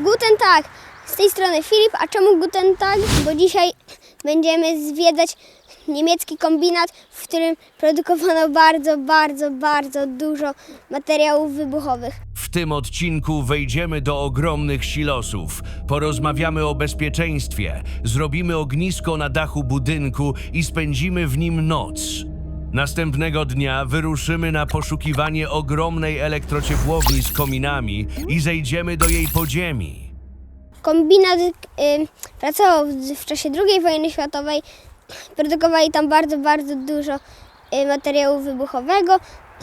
Guten Tag! Z tej strony Filip, a czemu Guten Tag? Bo dzisiaj będziemy zwiedzać niemiecki kombinat, w którym produkowano bardzo, bardzo, bardzo dużo materiałów wybuchowych. W tym odcinku wejdziemy do ogromnych silosów, porozmawiamy o bezpieczeństwie, zrobimy ognisko na dachu budynku i spędzimy w nim noc. Następnego dnia wyruszymy na poszukiwanie ogromnej elektrociepłowni z kominami i zejdziemy do jej podziemi. Kombinat y, pracował w, w czasie II wojny światowej. Produkowali tam bardzo, bardzo dużo y, materiału wybuchowego.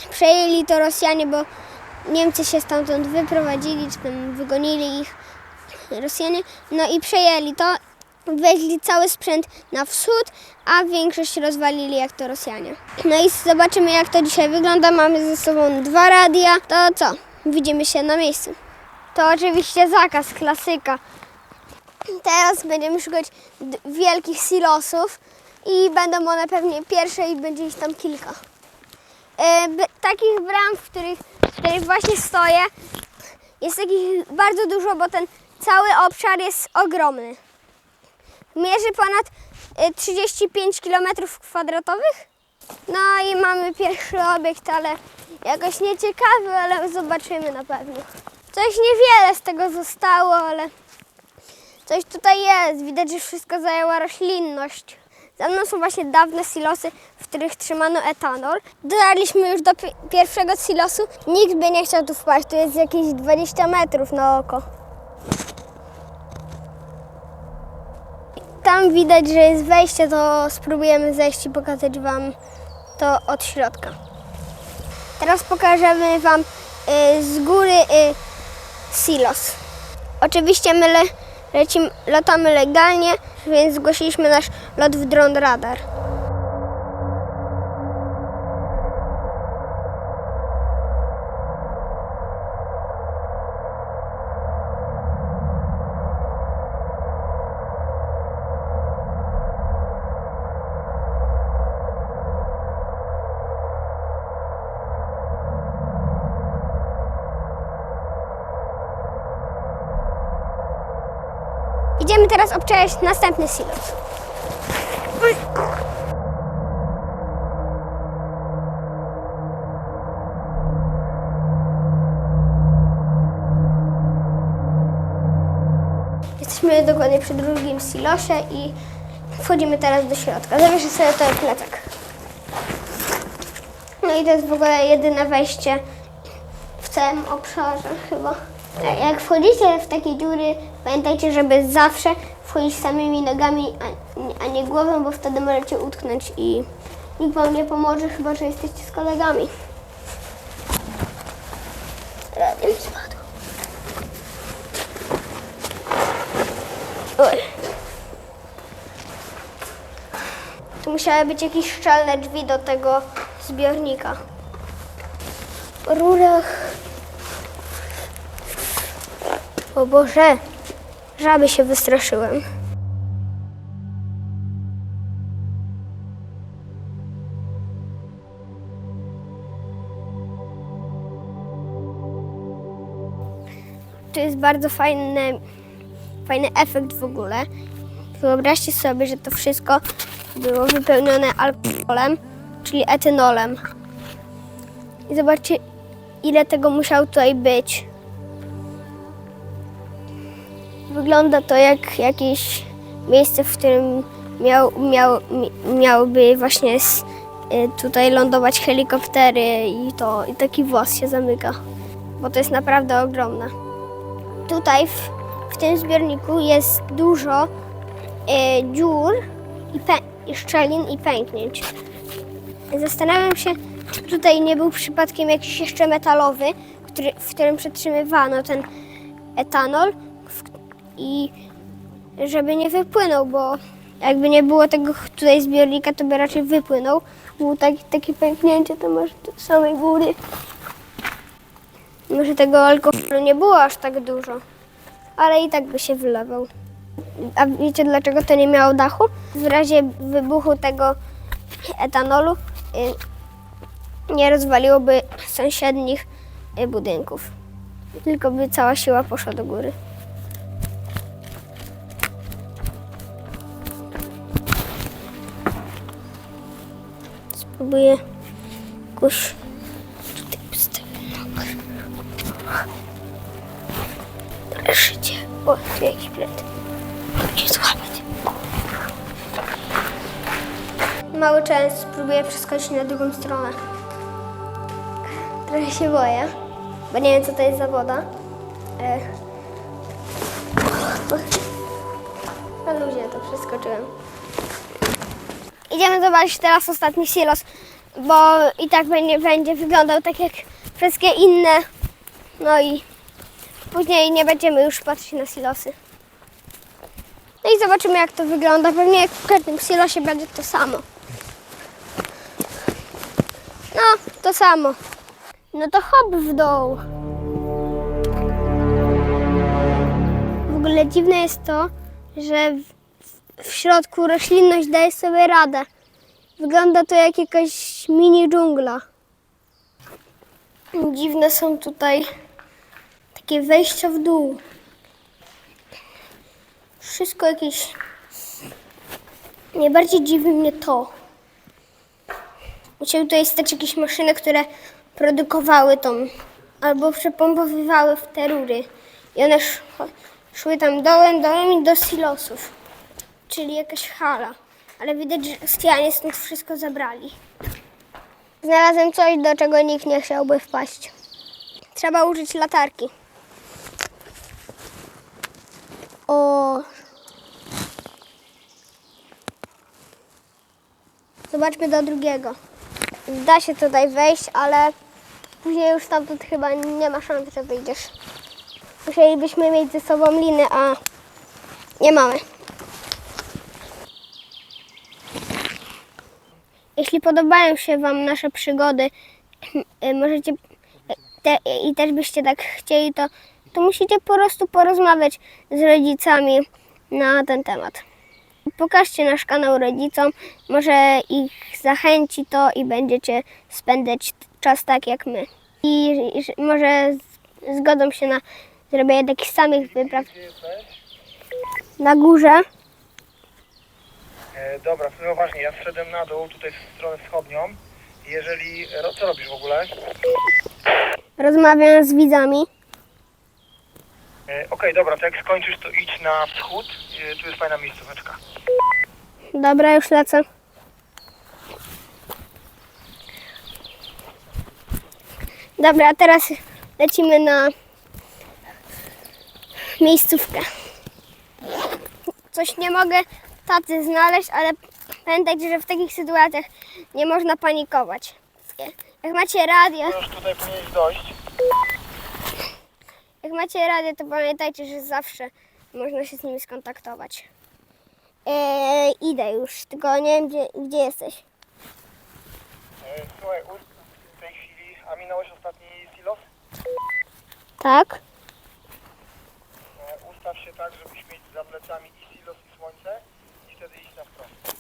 Przejęli to Rosjanie, bo Niemcy się stamtąd wyprowadzili, czy tam wygonili ich Rosjanie. No i przejęli to. Weźli cały sprzęt na wschód, a większość rozwalili jak to Rosjanie. No i zobaczymy jak to dzisiaj wygląda. Mamy ze sobą dwa radia. To co? Widzimy się na miejscu. To oczywiście zakaz, klasyka. Teraz będziemy szukać wielkich silosów i będą one pewnie pierwsze i będzie ich tam kilka. B- takich bram, w których, w których właśnie stoję, jest takich bardzo dużo, bo ten cały obszar jest ogromny. Mierzy ponad e, 35 km kwadratowych. No i mamy pierwszy obiekt, ale jakoś nieciekawy, ale zobaczymy na pewno. Coś niewiele z tego zostało, ale coś tutaj jest. Widać, że wszystko zajęła roślinność. Za mną są właśnie dawne silosy, w których trzymano etanol. Dotarliśmy już do pi- pierwszego silosu. Nikt by nie chciał tu wpaść. Tu jest jakieś 20 metrów na oko. Tam widać, że jest wejście, to spróbujemy zejść i pokazać Wam to od środka. Teraz pokażemy Wam y, z góry y, silos. Oczywiście my le, lecimy, latamy legalnie, więc zgłosiliśmy nasz lot w dron radar. Idziemy teraz obczaić następny silos. Jesteśmy dokładnie przy drugim silosie i wchodzimy teraz do środka. Zawieszę sobie ten plecak. No i to jest w ogóle jedyne wejście w całym obszarze chyba. Jak wchodzicie w takie dziury, pamiętajcie, żeby zawsze wchodzić samymi nogami, a, a nie głową, bo wtedy możecie utknąć i nikt wam nie pomoże, chyba że jesteście z kolegami. Radio spadło. Tu musiały być jakieś szczelne drzwi do tego zbiornika. W rurach o Boże, żaby się wystraszyłem. To jest bardzo fajny, fajny efekt w ogóle. Wyobraźcie sobie, że to wszystko było wypełnione alkoholem, czyli etanolem. I zobaczcie, ile tego musiało tutaj być. Wygląda to jak jakieś miejsce, w którym miał, miał, mi- miałyby właśnie s- y, tutaj lądować helikoptery i to i taki włos się zamyka, bo to jest naprawdę ogromne. Tutaj w, w tym zbiorniku jest dużo y, dziur i, i szczelin i pęknięć. Zastanawiam się, czy tutaj nie był przypadkiem jakiś jeszcze metalowy, który, w którym przetrzymywano ten etanol i żeby nie wypłynął, bo jakby nie było tego tutaj zbiornika, to by raczej wypłynął. Było taki, takie pęknięcie, to może do samej góry. Może tego alkoholu nie było aż tak dużo, ale i tak by się wylewał. A wiecie dlaczego to nie miało dachu? W razie wybuchu tego etanolu y, nie rozwaliłoby sąsiednich y, budynków, tylko by cała siła poszła do góry. Próbuję jakoś tutaj postawić nogę. Wreszcie. O, tu jakiś. Gdzie złapać? Mały część spróbuję przeskoczyć na drugą stronę. Trochę się boję, bo nie wiem co to jest za woda. E. Na luzie to przeskoczyłem. Idziemy zobaczyć teraz ostatni silos, bo i tak będzie, będzie wyglądał tak jak wszystkie inne. No i później nie będziemy już patrzeć na silosy. No i zobaczymy jak to wygląda. Pewnie jak w każdym silosie będzie to samo. No, to samo. No to hop w dół. W ogóle dziwne jest to, że w, w środku roślinność daje sobie radę. Wygląda to jak jakaś mini dżungla. Dziwne są tutaj takie wejścia w dół. Wszystko jakieś. Najbardziej dziwi mnie to. Musiały tutaj stać jakieś maszyny, które produkowały tą albo przepompowywały w te rury. I one sz- szły tam dołem, dołem i do silosów. Czyli jakaś hala. Ale widać, że Rosjanie stąd wszystko zabrali. Znalazłem coś, do czego nikt nie chciałby wpaść. Trzeba użyć latarki. O. Zobaczmy do drugiego. Da się tutaj wejść, ale później już stamtąd chyba nie ma szans, że wyjdziesz. Musielibyśmy mieć ze sobą liny, a nie mamy. Jeśli podobają się Wam nasze przygody, y, możecie te, i też byście tak chcieli, to, to musicie po prostu porozmawiać z rodzicami na ten temat. Pokażcie nasz kanał rodzicom, może ich zachęci to i będziecie spędzać czas tak jak my. I, i że- może zgodzą się na zrobienie takich samych wypraw na górze. E, dobra, słuchaj uważnie, ja zszedłem na dół, tutaj w stronę wschodnią. Jeżeli... Co robisz w ogóle? Rozmawiam z widzami. E, Okej, dobra, to jak skończysz, to idź na wschód. E, tu jest fajna miejscóweczka. Dobra, już lecę. Dobra, a teraz lecimy na miejscówkę. Coś nie mogę tacy znaleźć, ale pamiętajcie, że w takich sytuacjach nie można panikować. Jak macie radio, Już tutaj powinieneś dojść. jak macie radio, to pamiętajcie, że zawsze można się z nimi skontaktować. Eee, idę już, tylko nie wiem gdzie, gdzie jesteś. E, Słuchaj, w tej chwili... A minąłeś ostatni silos? Tak? E, Ustaw się tak, żebyś mieć za plecami i silos, i słońce. I wtedy iść na wprost.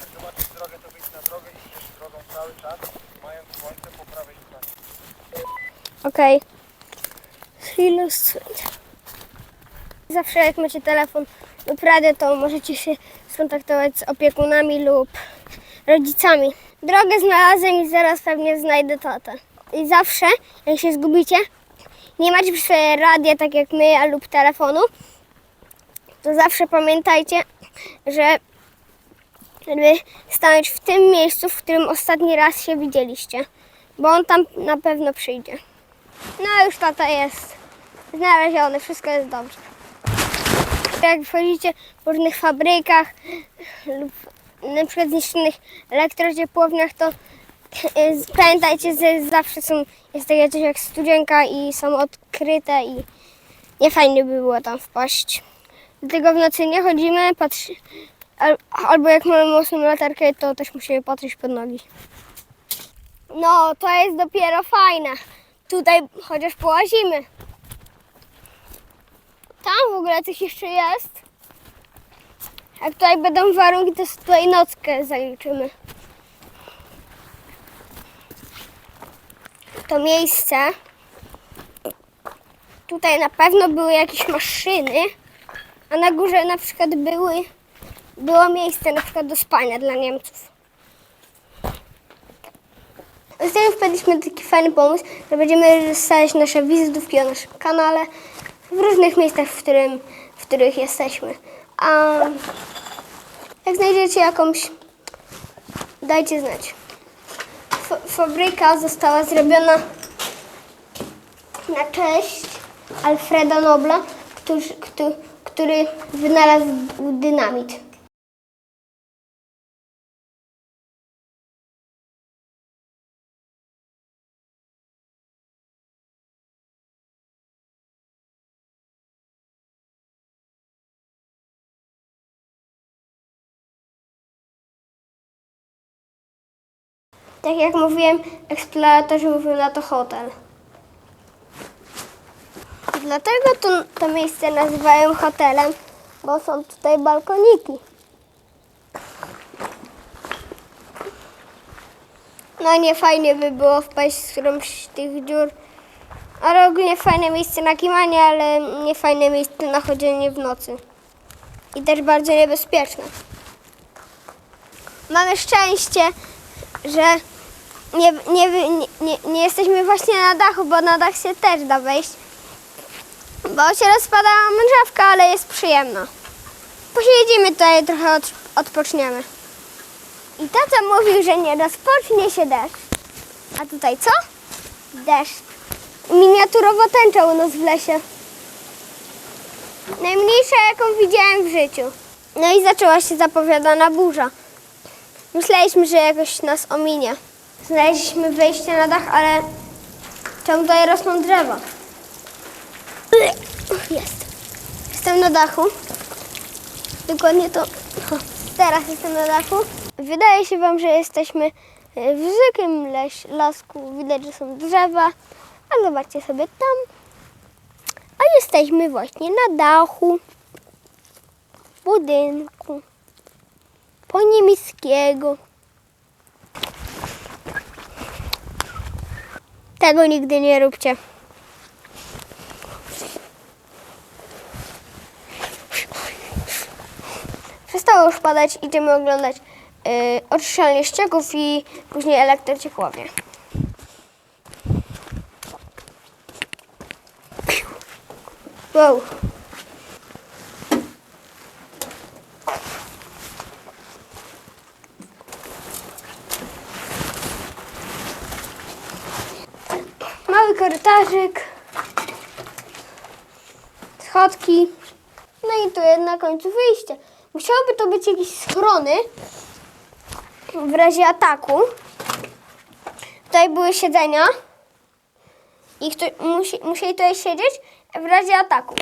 Jak zobaczysz drogę, to wyjdź na drogę i idziesz Okej. Chwilę słońca. Zawsze jak macie telefon lub radio, to możecie się skontaktować z opiekunami lub rodzicami. Drogę znalazłem i zaraz pewnie znajdę tatę. I zawsze, jak się zgubicie, nie macie przy sobie radia tak jak my lub telefonu, to zawsze pamiętajcie, że żeby stanąć w tym miejscu, w którym ostatni raz się widzieliście, bo on tam na pewno przyjdzie. No już tata jest znaleziony, wszystko jest dobrze. Jak wchodzicie w różnych fabrykach lub na przykład zniszczonych elektrociepłowniach, to pamiętajcie, że zawsze są, jest takie coś jak studzienka i są odkryte i nie fajnie by było tam wpaść. Dlatego w nocy nie chodzimy, patrzy, al, albo jak mamy mocną latarkę, to też musimy patrzeć pod nogi. No, to jest dopiero fajne. Tutaj chociaż połazimy. Tam w ogóle coś jeszcze jest. Jak tutaj będą warunki, to tutaj nockę zaliczymy. To miejsce. Tutaj na pewno były jakieś maszyny. A na górze na przykład były, było miejsce na przykład do spania dla Niemców. Ostatnio wpadliśmy na taki fajny pomysł, że będziemy stawiać nasze wizytówki o naszym kanale w różnych miejscach, w, którym, w których jesteśmy. A jak znajdziecie jakąś, dajcie znać. F- fabryka została zrobiona na cześć Alfreda Nobla, który, który, wynalazł dynamit. Tak jak mówiłem, eksploratorzy mówią na to hotel. Dlatego to, to miejsce nazywają hotelem, bo są tutaj balkoniki. No nie fajnie by było wpaść z którąś z tych dziur. Ale ogólnie fajne miejsce na kimanie, ale nie fajne miejsce na chodzenie w nocy. I też bardzo niebezpieczne. Mamy szczęście, że nie, nie, nie, nie, jesteśmy właśnie na dachu, bo na dach się też da wejść. Bo się rozpada mężawka, ale jest przyjemna. Posiedzimy tutaj, trochę od, odpoczniemy. I tata mówił, że nie rozpocznie się deszcz. A tutaj co? Deszcz. Miniaturowo tęcza u nas w lesie. Najmniejsza, jaką widziałem w życiu. No i zaczęła się zapowiadana burza. Myśleliśmy, że jakoś nas ominie. Znaleźliśmy wejście na dach, ale tam tutaj rosną drzewa. Jest. Jestem na dachu. Dokładnie to. Teraz jestem na dachu. Wydaje się Wam, że jesteśmy e, w leś, lasku. Widać, że są drzewa. A zobaczcie sobie tam. A jesteśmy właśnie na dachu budynku po niemieckiego. Tego nigdy nie róbcie. Przestało już padać, idziemy oglądać yy, oczyszczalnię ścieków i później elektrociepłownię. Wow. Mały korytarzyk. Schodki. No i tu jest na końcu wyjście. Musiałoby to być jakieś schrony w razie ataku. Tutaj były siedzenia. I kto, musi, musieli tutaj siedzieć w razie ataku.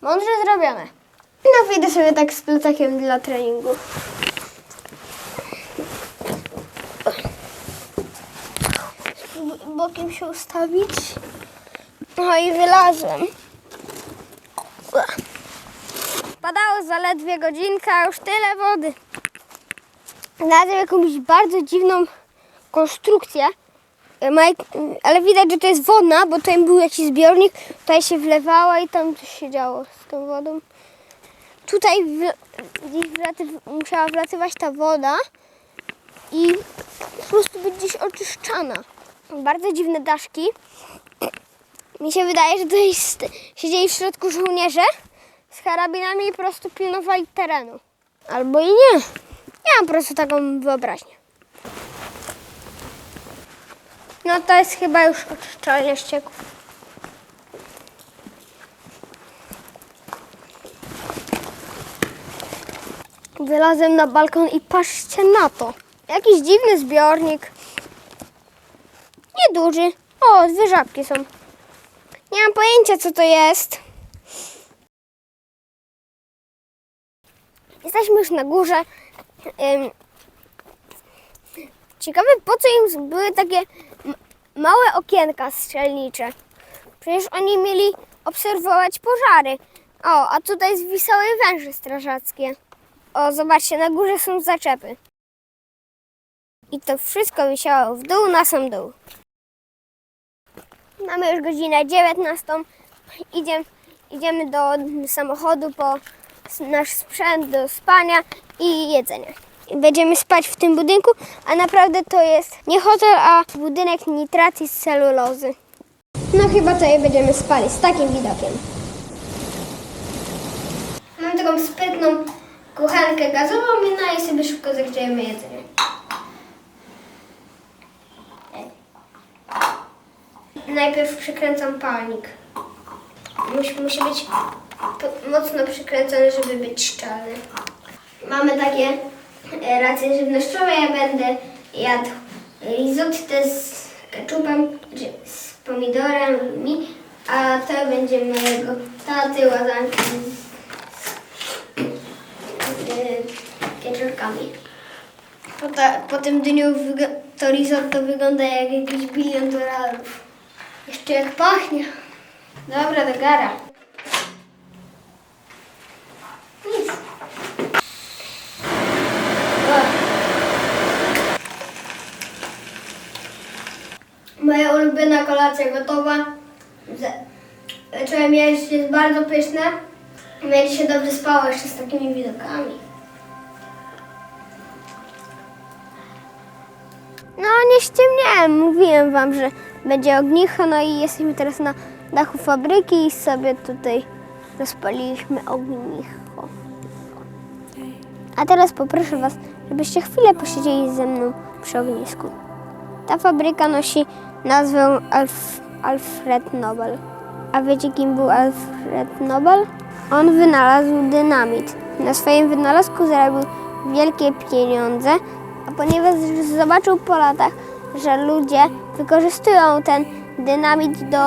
Mądrze zrobione. No wyjdę sobie tak z plecakiem dla treningu. Bokiem się ustawić. No i wylazłem. Padało zaledwie godzinka, już tyle wody. Znalazłem jakąś bardzo dziwną konstrukcję. E, jak- Ale widać, że to jest wodna, bo tutaj był jakiś zbiornik, tutaj się wlewała i tam coś się działo z tą wodą. Tutaj gdzieś wlaty, musiała wlatywać ta woda i po prostu być gdzieś oczyszczana. Bardzo dziwne daszki. Mi się wydaje, że tutaj siedzieli w środku żołnierze z karabinami i po prostu pilnowali terenu. Albo i nie. Ja mam po prostu taką wyobraźnię. No to jest chyba już oczyszczalnia ścieków. Wylazłem na balkon i patrzcie na to. Jakiś dziwny zbiornik. Nieduży. O, dwie żabki są. Nie mam pojęcia, co to jest. Jesteśmy już na górze. Ciekawe, po co im były takie małe okienka strzelnicze. Przecież oni mieli obserwować pożary. O, a tutaj zwisały węże strażackie. O, zobaczcie, na górze są zaczepy. I to wszystko wisiało w dół na sam dół. Mamy już godzinę 19. Idziemy, idziemy do samochodu po nasz sprzęt do spania i jedzenia. Będziemy spać w tym budynku, a naprawdę to jest nie hotel, a budynek nitracji z celulozy. No chyba tutaj będziemy spali z takim widokiem. Mam taką sprytną kuchenkę gazową i sobie szybko zagrzejemy jedzenie. Najpierw przykręcam palnik. Musi, musi być mocno przykręcony, żeby być szczelny. Mamy takie e, racje żywnościowe. Ja będę jadł risotto z ketchupem, czy z pomidorami, a to będzie mojego taty łazanki z e, pieczarkami. Po, ta, po tym dniu to risotto wygląda jak jakiś bilion dolarów. Jeszcze jak pachnie. Dobra, do gara. Nic. Moja ulubiona kolacja gotowa. Zacząłem jeść, jest bardzo pyszne. Będzie się dobrze spało jeszcze z takimi widokami. No nie ściemniałem, mówiłem wam, że będzie ognicho, no i jesteśmy teraz na dachu fabryki i sobie tutaj rozpaliliśmy ognicho. A teraz poproszę was, żebyście chwilę posiedzieli ze mną przy ognisku. Ta fabryka nosi nazwę Alf, Alfred Nobel. A wiecie kim był Alfred Nobel? On wynalazł dynamit. Na swoim wynalazku zarobił wielkie pieniądze, a ponieważ zobaczył po latach, że ludzie wykorzystują ten dynamit do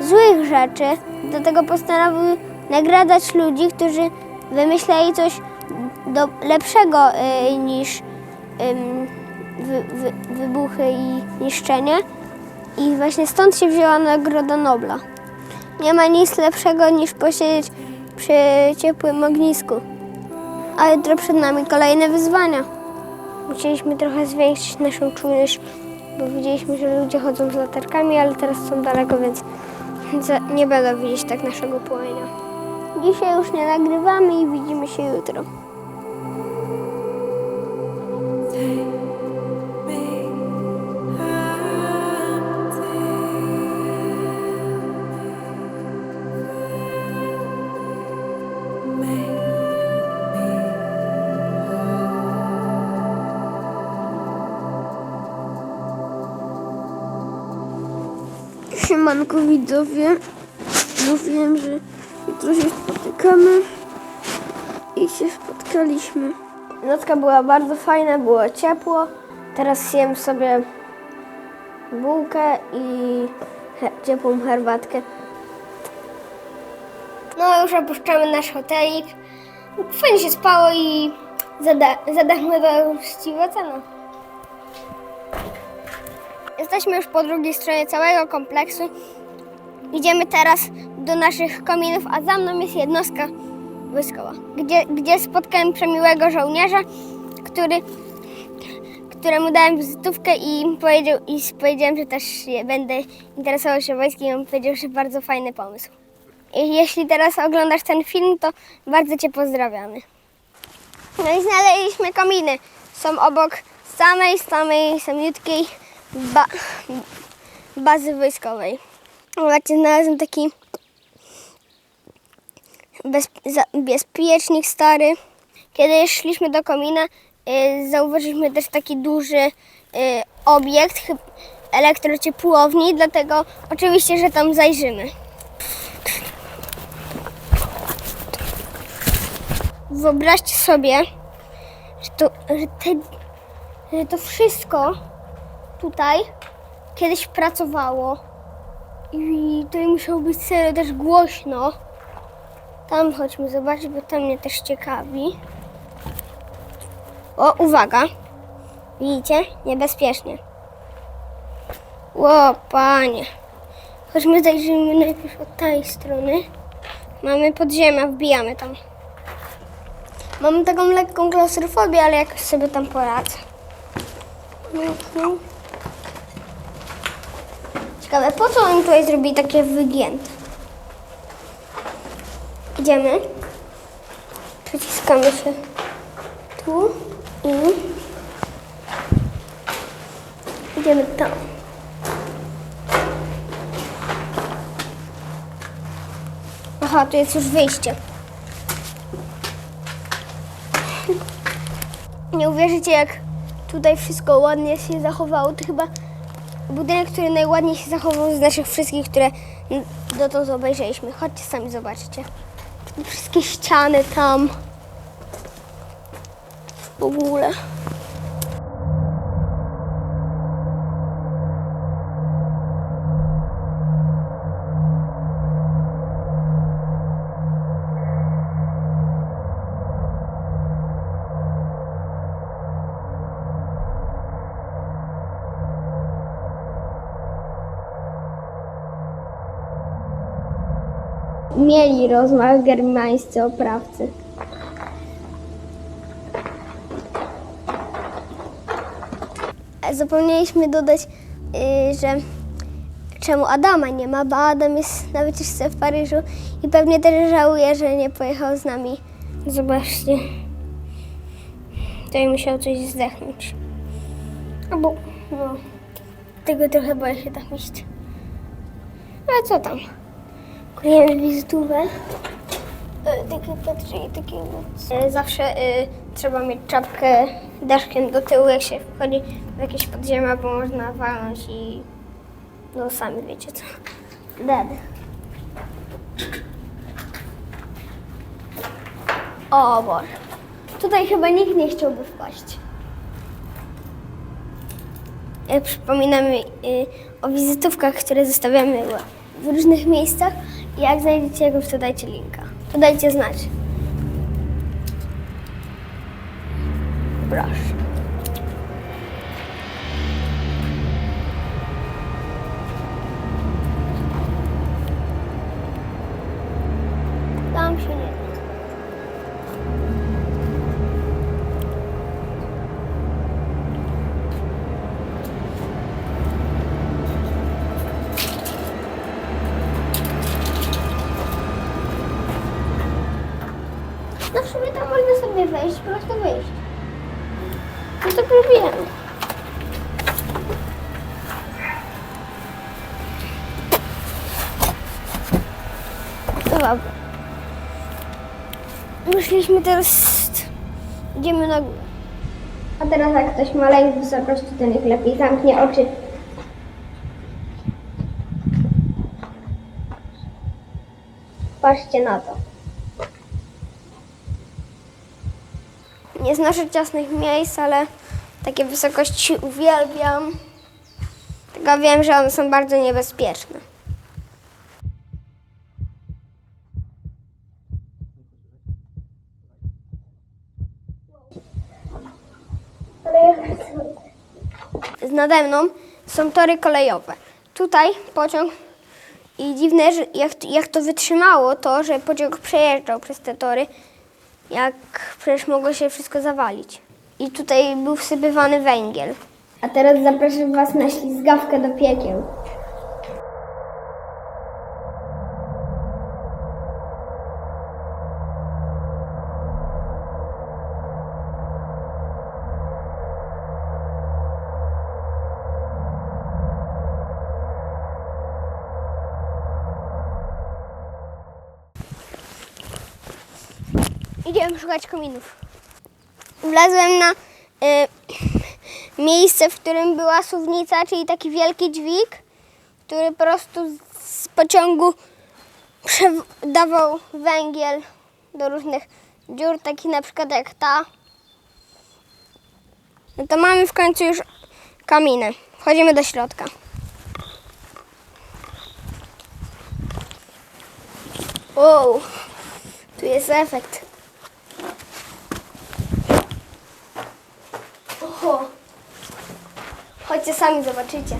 złych rzeczy, do tego postanowił nagradzać ludzi, którzy wymyśleli coś do lepszego y, niż ym, wy, wy, wybuchy i niszczenie. I właśnie stąd się wzięła Nagroda Nobla. Nie ma nic lepszego niż posiedzieć przy ciepłym ognisku. A jutro przed nami kolejne wyzwania. Musieliśmy trochę zwiększyć naszą czujność, bo widzieliśmy, że ludzie chodzą z latarkami, ale teraz są daleko, więc nie będą widzieć tak naszego płomienia. Dzisiaj już nie nagrywamy i widzimy się jutro. Siemanko widzowie. Mówiłem, że jutro się spotykamy i się spotkaliśmy. Nocka była bardzo fajna, było ciepło. Teraz jem sobie bułkę i ciepłą herbatkę. No już opuszczamy nasz hotelik. Fajnie się spało i zada- zadamy to uczciwą cenę. Jesteśmy już po drugiej stronie całego kompleksu. Idziemy teraz do naszych kominów, a za mną jest jednostka wojskowa, gdzie, gdzie spotkałem przemiłego żołnierza, który, któremu dałem wizytówkę i, powiedział, i powiedziałem, że też będę interesował się wojskiem. I on powiedział, że bardzo fajny pomysł. I jeśli teraz oglądasz ten film, to bardzo Cię pozdrawiamy. No i znaleźliśmy kominy. Są obok samej, samej, samiutkiej ba- bazy wojskowej. Zobaczcie, znalazłem taki bezpiecznik stary. Kiedy szliśmy do komina, y, zauważyliśmy też taki duży y, obiekt elektrociepłowni, dlatego oczywiście, że tam zajrzymy. Wyobraźcie sobie, że to, że, te, że to wszystko tutaj kiedyś pracowało i tutaj musiało być serio też głośno. Tam chodźmy zobaczyć, bo to mnie też ciekawi. O, uwaga. Widzicie? Niebezpiecznie. Ło, panie. Chodźmy zajrzyjmy najpierw od tej strony. Mamy podziemia, wbijamy tam. Mam taką lekką klaustrofobię, ale jakoś sobie tam poradzę. Mhm. Ciekawe, po co oni tutaj zrobili takie wygięte? Idziemy. Przyciskamy się tu i idziemy tam. Aha, tu jest już wyjście. Nie uwierzycie, jak tutaj wszystko ładnie się zachowało. To chyba budynek, który najładniej się zachował z naszych wszystkich, które dotąd obejrzeliśmy. Chodźcie sami zobaczcie. Wszystkie ściany tam. W ogóle. Mieli rozmach germańscy oprawcy. Zapomnieliśmy dodać, y, że czemu Adama nie ma, bo Adam jest na wycieczce w Paryżu i pewnie też żałuje, że nie pojechał z nami. Zobaczcie. Tutaj musiał coś zdechnąć. Albo, no, tego trochę boję się tak iść. Ale co tam? Kupujemy wizytówę. E, Takie patrzy i takiego. E, Zawsze e, trzeba mieć czapkę daszkiem do tyłu, jak się wchodzi w jakieś podziemia, bo można walnąć i no sami wiecie co. Dead. O Boże. Tutaj chyba nikt nie chciałby wpaść. Przypominamy y, o wizytówkach, które zostawiamy w różnych miejscach. Znajdziecie go, to dajcie linka. To dajcie znać. Proszę. Dobra. Myśleliśmy teraz... Idziemy na górę. A teraz jak ktoś ma lęk wysokości, to niech lepiej zamknie oczy. Patrzcie na to. Nie znoszę ciasnych miejsc, ale takie wysokości uwielbiam. Tylko wiem, że one są bardzo niebezpieczne. Nade mną są tory kolejowe. Tutaj pociąg i dziwne, jak, jak to wytrzymało to, że pociąg przejeżdżał przez te tory, jak przecież mogło się wszystko zawalić. I tutaj był wsypywany węgiel. A teraz zapraszam Was na ślizgawkę do piekieł. Idziemy szukać kominów. Wlazłem na y, miejsce, w którym była suwnica, czyli taki wielki dźwig, który po prostu z pociągu dawał węgiel do różnych dziur, takich na przykład jak ta. No to mamy w końcu już kaminy. Wchodzimy do środka. Wow, tu jest efekt. Chodźcie sami zobaczycie.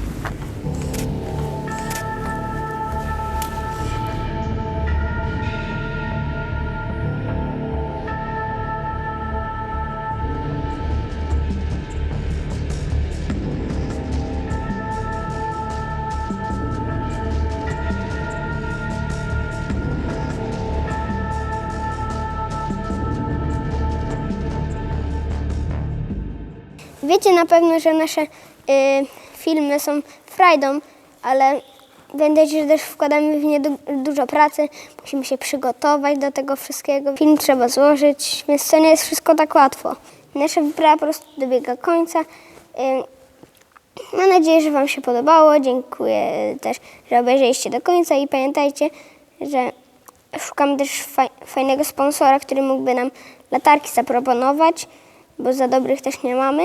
Wiecie na pewno, że nasze y, filmy są frajdą, ale pamiętajcie, że też wkładamy w nie du- dużo pracy. Musimy się przygotować do tego wszystkiego. Film trzeba złożyć, więc to nie jest wszystko tak łatwo. Nasza wyprawa po prostu dobiega końca. Y, Mam nadzieję, że Wam się podobało. Dziękuję też, że obejrzeliście do końca i pamiętajcie, że szukamy też faj- fajnego sponsora, który mógłby nam latarki zaproponować, bo za dobrych też nie mamy.